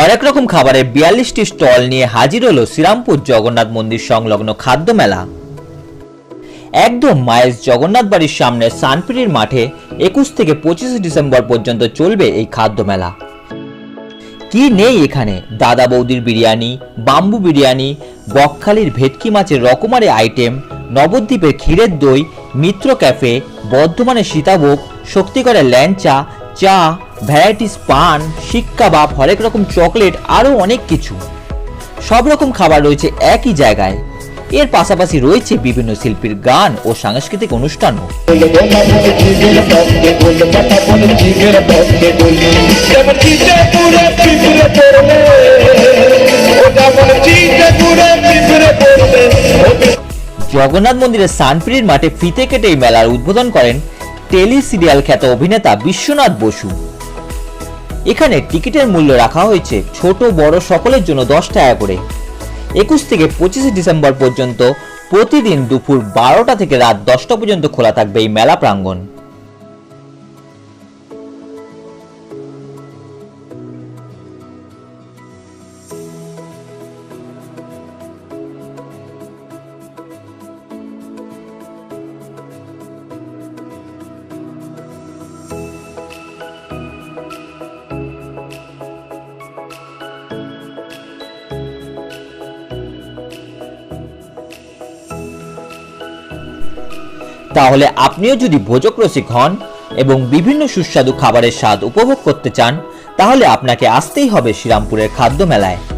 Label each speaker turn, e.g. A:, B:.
A: হরেক রকম খাবারের বিয়াল্লিশটি স্টল নিয়ে হাজির হলো শ্রীরামপুর জগন্নাথ মন্দির সংলগ্ন খাদ্য মেলা। একদম মায়ের জগন্নাথ বাড়ির সামনে সানপিরির মাঠে একুশ থেকে পঁচিশে ডিসেম্বর পর্যন্ত চলবে এই খাদ্য মেলা। কি নেই এখানে? দাদা বৌদির বিরিয়ানি, বাম্বু বিরিয়ানি, বকখালির ভেটকি মাছের রকমারি আইটেম নবদ্বীপের ক্ষীরের দই, মিত্র ক্যাফে বর্ধমানের সীতাভোগ, শক্তিগড়ের ল্যাংচা চা ভ্যারাইটিস পান শিক কাবাব হরেক রকম চকলেট আরও অনেক কিছু। সব রকম খাবার রয়েছে একই জায়গায়। এর পাশাপাশি রয়েছে বিভিন্ন শিল্পীর গান ও সাংস্কৃতিক অনুষ্ঠানও। জগন্নাথ মন্দিরের সানপ্রির মাঠে ফিতে কেটে এই মেলার উদ্বোধন করেন টেলি সিরিয়াল খ্যাত অভিনেতা বিশ্বনাথ বসু। এখানে টিকিটের মূল্য রাখা হয়েছে ছোট, বড় সকলের জন্য দশ টাকা করে। একুশ থেকে পঁচিশে ডিসেম্বর পর্যন্ত প্রতিদিন দুপুর বারোটা থেকে রাত দশটা পর্যন্ত খোলা থাকবে এই মেলা প্রাঙ্গণ। তাহলে আপনিও যদি ভোজক রসিক হন এবং বিভিন্ন সুস্বাদু খাবারের স্বাদ উপভোগ করতে চান, তাহলে আপনাকে আসতেই হবে শ্রীরামপুরের খাদ্য মেলায়